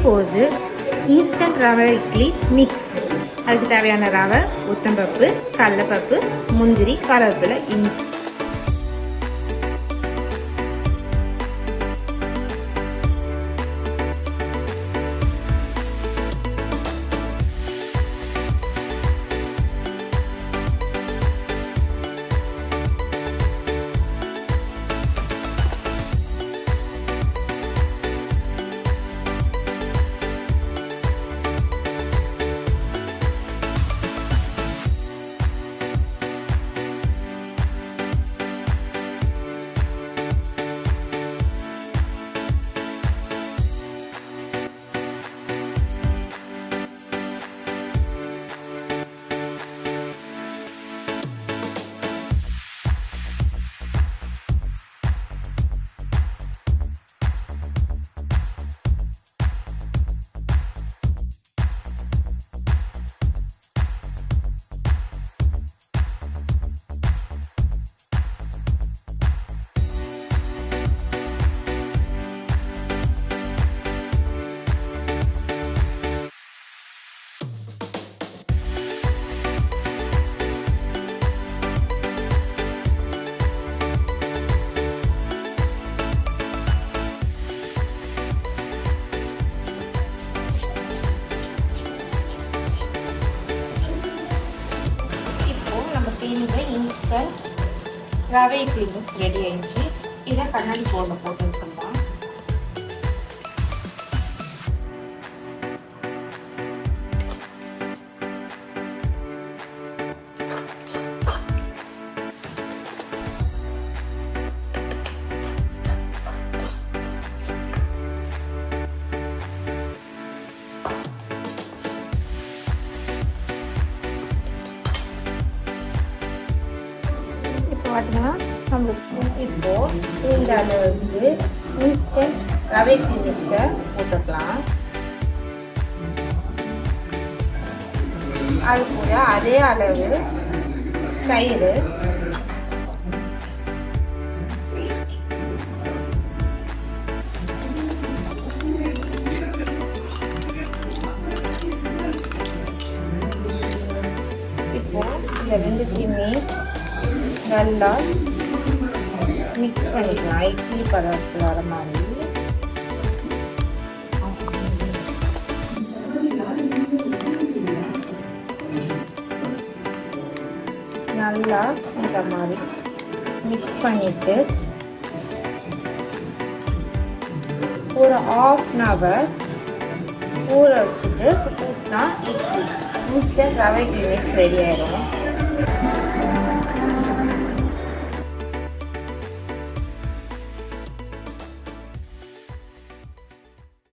இப்போது ஈஸ்டர்ன் ரவை இட்லி மிக்ஸ் அதுக்கு தேவையான ரவை உத்தம்பருப்பு கடலைப்பருப்பு முந்திரி கருவேப்பிலை இஞ்சி. இன்ஸ்டன்ட் ரவை இட்லி மிக்ஸ் ரெடி ஆயிடுச்சு. இதை கண்ணாடி போல பார்த்தீங்கன்னா நம்மளுக்கு இப்போது இந்த வந்து இன்ஸ்டன்ட் ரவை மிக்ஸை போட்டுக்கலாம். அது கூட அதே அளவு தயிர். இப்போ இந்த ரெண்டுத்தையுமே நல்லா மிக்ஸ் பண்ணிக்கலாம். இட்லி பதத்தில் வர மாதிரி. நல்லா இந்த மாதிரி மிக்ஸ் பண்ணிட்டு ஒரு ஆஃப் அன் ஹவர் ஊற வச்சுட்டு ஊற்றினா இட்லி இன்ஸ்டன்ட் ரவை இட்லி மிக்ஸ் ரெடி ஆயிடும்